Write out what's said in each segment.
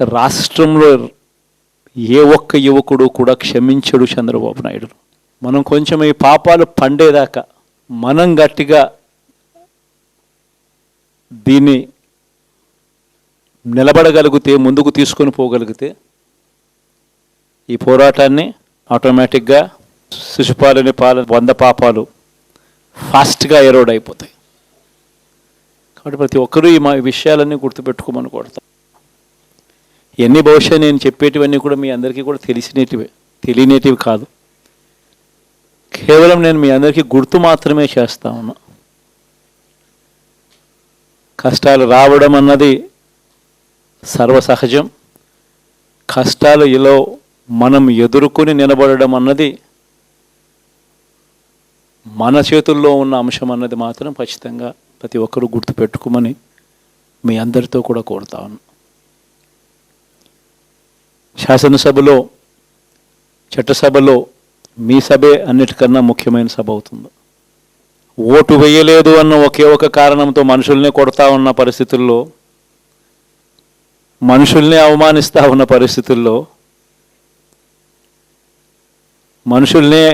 రాష్ట్రంలో ఏ ఒక్క యువకుడు కూడా క్షమించడు చంద్రబాబు నాయుడు. మనం కొంచెం ఈ పాపాలు పండేదాకా మనం గట్టిగా దీన్ని నిలబడగలిగితే ముందుకు తీసుకొని పోగలిగితే ఈ పోరాటాన్ని ఆటోమేటిక్గా శిశుపాలని పాల వంద పాపాలు ఫాస్ట్గా ఎరోడ్ అయిపోతాయి. కాబట్టి ప్రతి ఒక్కరూ ఈ మా విషయాలన్నీ గుర్తుపెట్టుకోమని కొడతాం ఎన్ని బహుశా నేను చెప్పేటివన్నీ కూడా మీ అందరికీ కూడా తెలిసినేటివే తెలియనేటివి కాదు. కేవలం నేను మీ అందరికీ గుర్తు మాత్రమే చేస్తా ఉన్నా. కష్టాలు రావడం అన్నది సర్వసహజం. కష్టాలు ఇలా మనం ఎదుర్కొని నిలబడడం అన్నది మన చేతుల్లో ఉన్న అంశం అన్నది మాత్రం ఖచ్చితంగా ప్రతి ఒక్కరూ గుర్తుపెట్టుకోమని మీ అందరితో కూడా కోరుతా ఉన్నాను శాసనసభలో చట్టసభలో మీ సభే అన్నిటికన్నా ముఖ్యమైన సభ అవుతుంది. ఓటు వేయలేదు అన్న ఒకే ఒక కారణంతో మనుషుల్నే కొడతా ఉన్న పరిస్థితుల్లో మనుషుల్ని అవమానిస్తూ ఉన్న పరిస్థితుల్లో మనుషుల్నే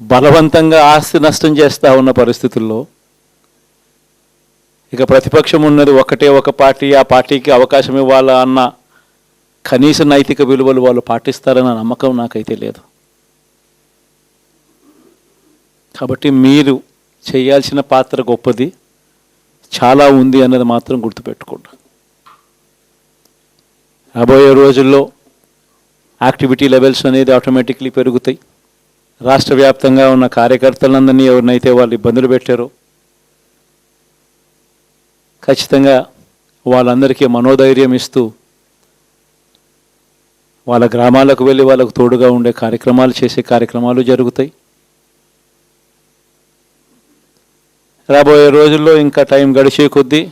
బలవంతంగా ఆస్తి నష్టం చేస్తూ ఉన్న పరిస్థితుల్లో ఇక ప్రతిపక్షం ఉన్నది ఒకటే ఒక పార్టీ ఆ పార్టీకి అవకాశం ఇవ్వాలా అన్న కనీస నైతిక విలువలు వాళ్ళు పాటిస్తారన్న నమ్మకం నాకైతే లేదు. కాబట్టి మీరు చేయాల్సిన పాత్ర గొప్పది చాలా ఉంది అన్నది మాత్రం గుర్తుపెట్టుకోండి. రాబోయే రోజుల్లో యాక్టివిటీ లెవెల్స్ అనేది ఆటోమేటిక్లీ పెరుగుతాయి. రాష్ట్ర వ్యాప్తంగా ఉన్న కార్యకర్తలందరినీ ఎవరినైతే వాళ్ళు ఇబ్బందులు పెట్టారో ఖచ్చితంగా వాళ్ళందరికీ మనోధైర్యం ఇస్తూ వాళ్ళ గ్రామాలకు వెళ్ళి వాళ్ళకు తోడుగా ఉండే కార్యక్రమాలు చేసే కార్యక్రమాలు జరుగుతాయి. రాబోయే రోజుల్లో ఇంకా టైం గడిచే కొద్దీ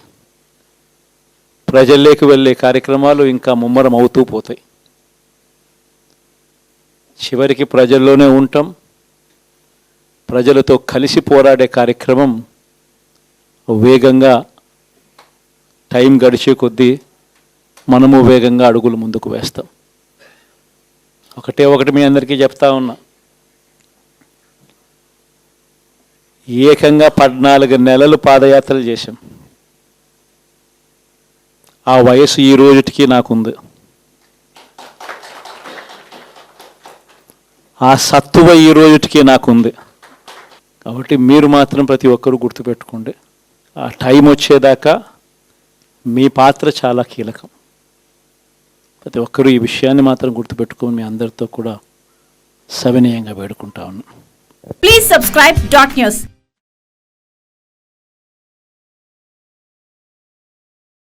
ప్రజల్లోకి వెళ్ళే కార్యక్రమాలు ఇంకా ముమ్మరం అవుతూ పోతాయి. చివరికి ప్రజల్లోనే ఉంటాం. ప్రజలతో కలిసి పోరాడే కార్యక్రమం వేగంగా టైం గడిచే కొద్దీ మనము వేగంగా అడుగులు ముందుకు వేస్తాం. ఒకటే ఒకటి మీ అందరికీ చెప్తా ఉన్నా. ఏకంగా పద్నాలుగు నెలలు పాదయాత్రలు చేశాం. ఆ వయసు ఈ రోజుటికి నాకుంది. ఆ సత్తువ ఈ రోజుటికి నాకుంది. కాబట్టి మీరు మాత్రం ప్రతి ఒక్కరూ గుర్తుపెట్టుకోండి. ఆ టైం వచ్చేదాకా మీ పాత్ర చాలా కీలకం. ప్రతి ఒక్కరూ ఈ విషయాన్ని మాత్రం గుర్తుపెట్టుకొని మీ అందరితో కూడా సవినయంగా వేడుకుంటా ఉన్నాను ప్లీజ్ సబ్స్క్రైబ్ డాట్ న్యూస్